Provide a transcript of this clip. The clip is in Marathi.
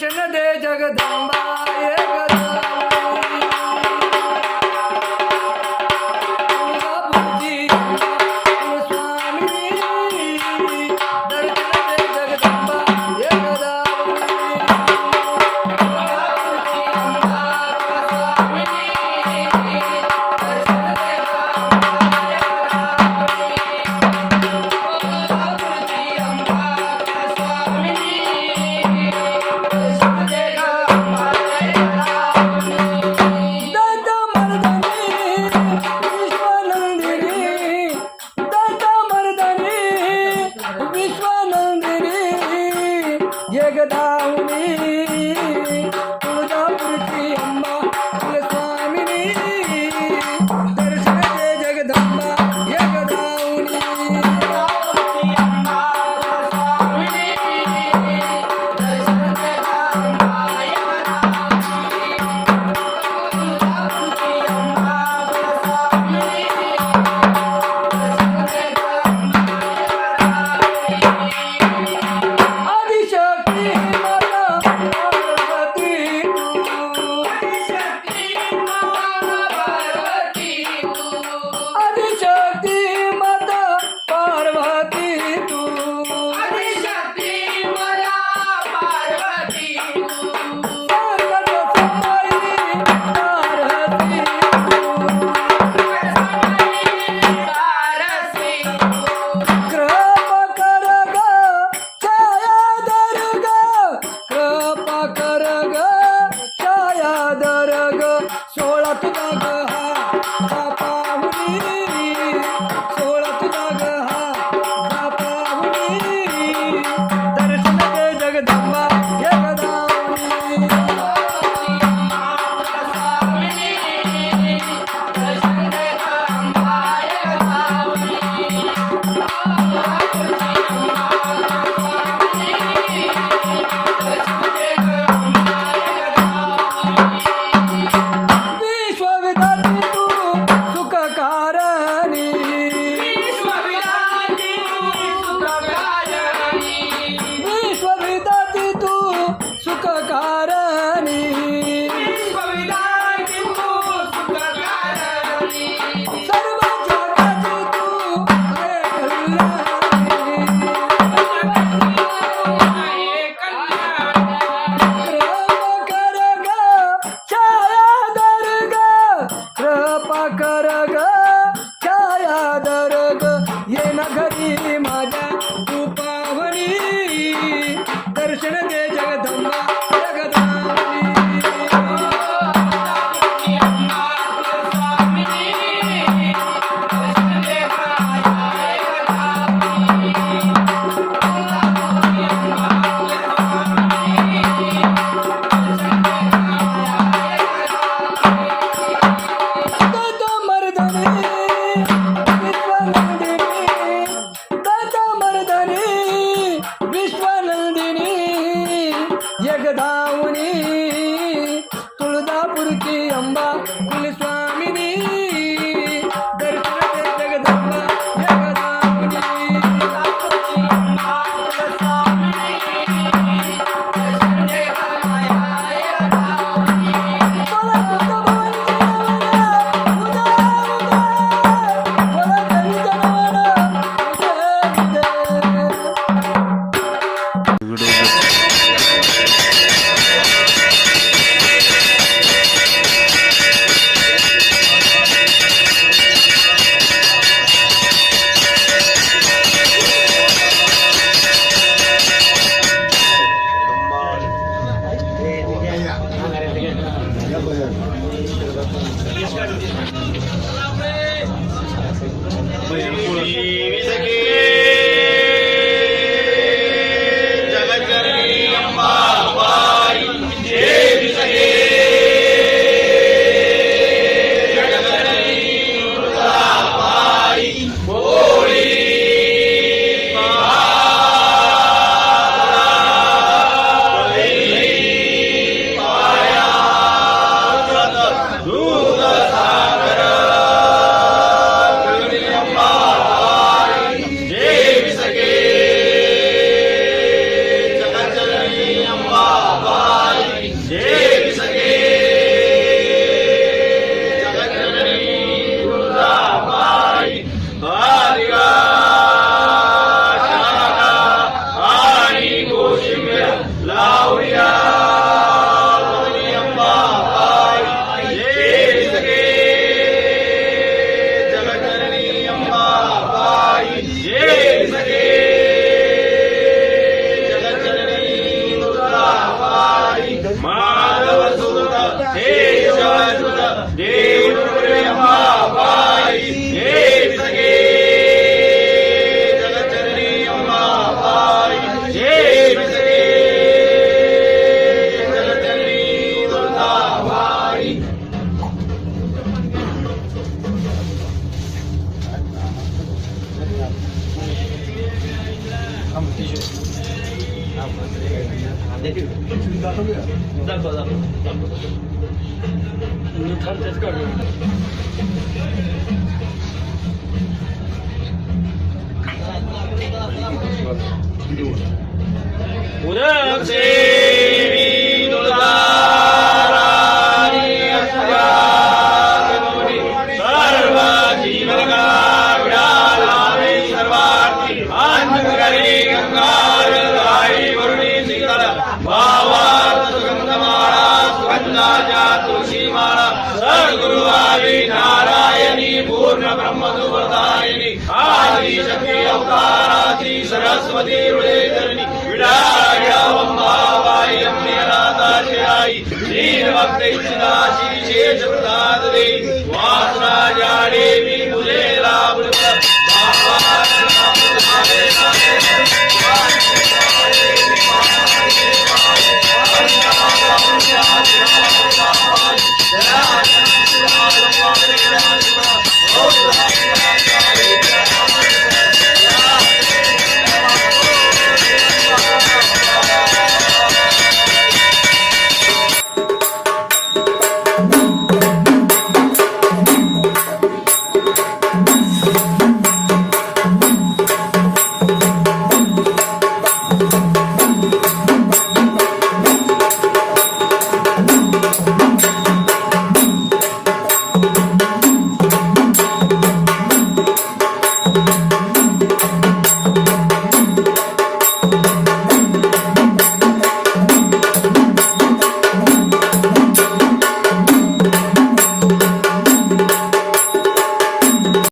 कृष्ण दे जगदम्बाए মজা できる雑お ब्रह्मदुवदायिनि आदि शक्ति अवताराधि सरस्वती हृदयधरणी विराजावम्बावाय अम्बेनाथाशयायि श्रीभक्तैश्चिदाशि शेषप्रसाददे वास